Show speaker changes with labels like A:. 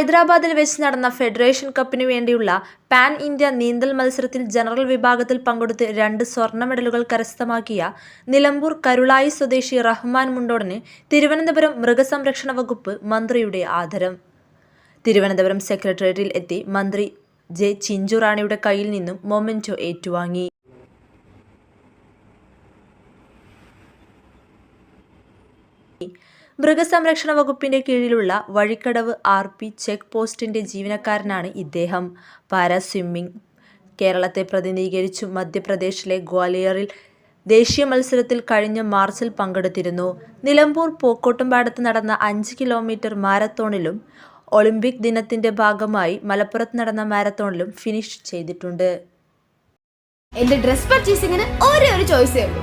A: ഹൈദരാബാദിൽ വെച്ച് നടന്ന ഫെഡറേഷൻ കപ്പിനു വേണ്ടിയുള്ള പാൻ ഇന്ത്യ നീന്തൽ മത്സരത്തിൽ ജനറൽ വിഭാഗത്തിൽ പങ്കെടുത്ത് രണ്ട് സ്വർണ മെഡലുകൾ കരസ്ഥമാക്കിയ നിലമ്പൂർ കരുളായി സ്വദേശി റഹ്മാൻ മുണ്ടോടിന് തിരുവനന്തപുരം മൃഗസംരക്ഷണ വകുപ്പ് മന്ത്രിയുടെ ആദരം. തിരുവനന്തപുരം സെക്രട്ടേറിയറ്റിൽ എത്തി മന്ത്രി ജെ ചിഞ്ചുറാണിയുടെ കയ്യിൽ നിന്നും മൊമെന്റോ ഏറ്റുവാങ്ങി. മൃഗസംരക്ഷണ വകുപ്പിന്റെ കീഴിലുള്ള വഴിക്കടവ് ആർ പി ചെക്ക് പോസ്റ്റിന്റെ ജീവനക്കാരനാണ് ഇദ്ദേഹം. പാരാ സ്വിമ്മിംഗ് കേരളത്തെ പ്രതിനിധീകരിച്ചു. മധ്യപ്രദേശിലെ ഗ്വാലിയറിൽ ദേശീയ മത്സരത്തിൽ കഴിഞ്ഞ മാർച്ചിൽ പങ്കെടുത്തിരുന്നു. നിലമ്പൂർ പൂക്കോട്ടുംപാടത്ത് നടന്ന അഞ്ച് കിലോമീറ്റർ മാരത്തോണിലും ഒളിമ്പിക് ദിനത്തിന്റെ ഭാഗമായി മലപ്പുറത്ത് നടന്ന മാരത്തോണിലും ഫിനിഷ് ചെയ്തിട്ടുണ്ട്.
B: എന്റെ ഡ്രസ് പർച്ചേസിംഗിന് ഒരേ ഒരു ചോയ്സേ ഉള്ളൂ.